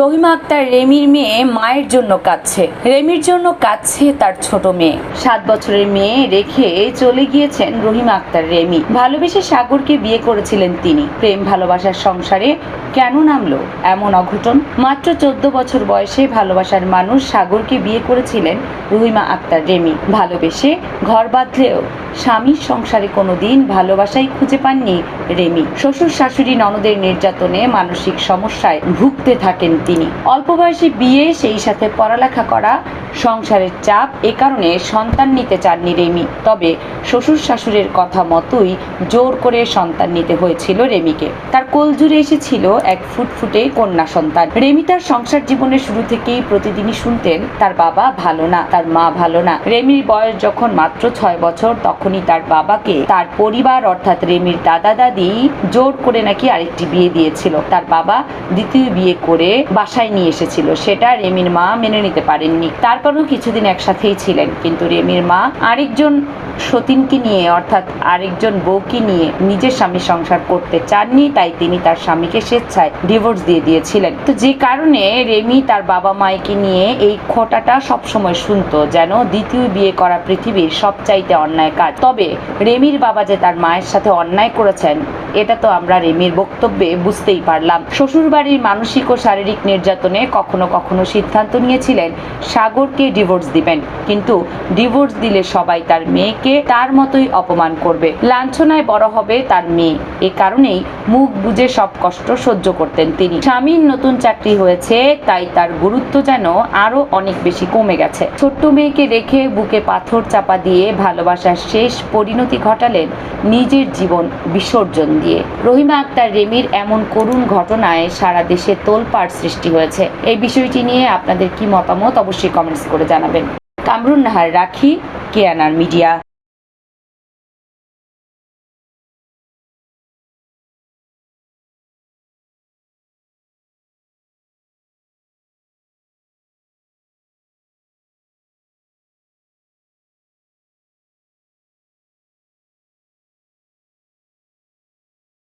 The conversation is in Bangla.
রহিমা আক্তার রেমির মেয়ে মায়ের জন্য কাঁদছে। রেমির জন্য কাঁদছে তার ছোট মেয়ে। সাত বছরের মেয়ে রেখে চলে গিয়েছেন রহিমা আক্তার রেমি। ভালোবেসে সাগরকে বিয়ে করেছিলেন তিনি। প্রেম ভালোবাসার সংসারে কেন নামলো? এমন অঘটন? মাত্র চোদ্দ বছর বয়সে ভালোবাসার মানুষ সাগরকে বিয়ে করেছিলেন রহিমা আক্তার রেমি। ভালোবেসে ঘর বাঁধলেও স্বামীর সংসারে কোনো দিন ভালোবাসাই খুঁজে পাননি রেমি। শ্বশুর শাশুড়ি ননদের নির্যাতনে মানসিক সমস্যায় ভুগতে থাকেন তিনি। অল্প বয়সে বিয়ে, সেই সাথে পড়ালেখা করা, সংসারের চাপ এ কারণে সন্তান নিতে চাননি রেমি। তবে শ্বশুর শাশুড়ের কথা মতোই জোর করে সন্তান নিতে হয়েছিল রেমিকে। তার কোল জুড়ে এসেছিল এক ফুটফুটে কন্যা সন্তান। রেমি তার সংসার জীবনের শুরু থেকেই প্রতিদিনই শুনতেন, তার বাবা ভালো না, তার মা ভালো না। রেমির বয়স যখন মাত্র ছয় বছর, তখনই তার বাবাকে তার পরিবার, অর্থাৎ রেমির দাদা দাদি জোর করে নাকি আরেকটি বিয়ে দিয়েছিল। তার বাবা দ্বিতীয় বিয়ে করে বাসায় নিয়ে এসেছিল। সেটা রেমির মা মেনে নিতে পারেননি। তারপরেও কিছুদিন একসাথেই ছিলেন। কিন্তু রেমির মা আরেকজন সতীনকে নিয়ে, অর্থাৎ আরেকজন বউকে নিয়ে নিজের স্বামীর সংসার করতে চাননি, তাই তিনি তার স্বামীকে স্বেচ্ছায় ডিভোর্স দিয়ে দিয়েছিলেন। তো যে কারণে রেমি তার বাবা মায়েকে নিয়ে এই খোটাটা সবসময় শুনতো, যেন দ্বিতীয় বিয়ে করা পৃথিবীর সবচাইতে অন্যায় কাজ। তবে রেমির বাবা যে তার মায়ের সাথে অন্যায় করেছেন, এটা তো আমরা রেমির বক্তব্যে বুঝতেই পারলাম। শ্বশুরবাড়ির মানসিক ও শারীরিক নির্যাতনে কখনো কখনো সিদ্ধান্ত নিয়েছিলেন, সাগরকে ডিভোর্স দিবেন। কিন্তু ডিভোর্স দিলে সবাই তার মেয়েকে তার মতোই অপমান করবে। লাঞ্ছনায় বড় হবে তার মেয়ে। এ কারণেই মুখ বুজে সব কষ্ট সহ্য করতেন তিনি। স্বামীর নতুন চাকরি হয়েছে, তাই তার গুরুত্ব যেন আরও অনেক বেশি কমে গেছে। ছোট্ট মেয়েকে রেখে বুকে পাথর চাপা দিয়ে ভালোবাসার শেষ পরিণতি ঘটালেন নিজের জীবন বিসর্জন দিয়ে। রহিমা আক্তার রেমির এমন করুণ ঘটনায় সারা দেশে তোলপাড় সৃষ্টি হয়েছে। এই বিষয়টি নিয়ে আপনাদের কি মতামত অবশ্যই কমেন্টস করে জানাবেন। কামরুন নাহার রাখি, কেয়ানার মিডিয়া।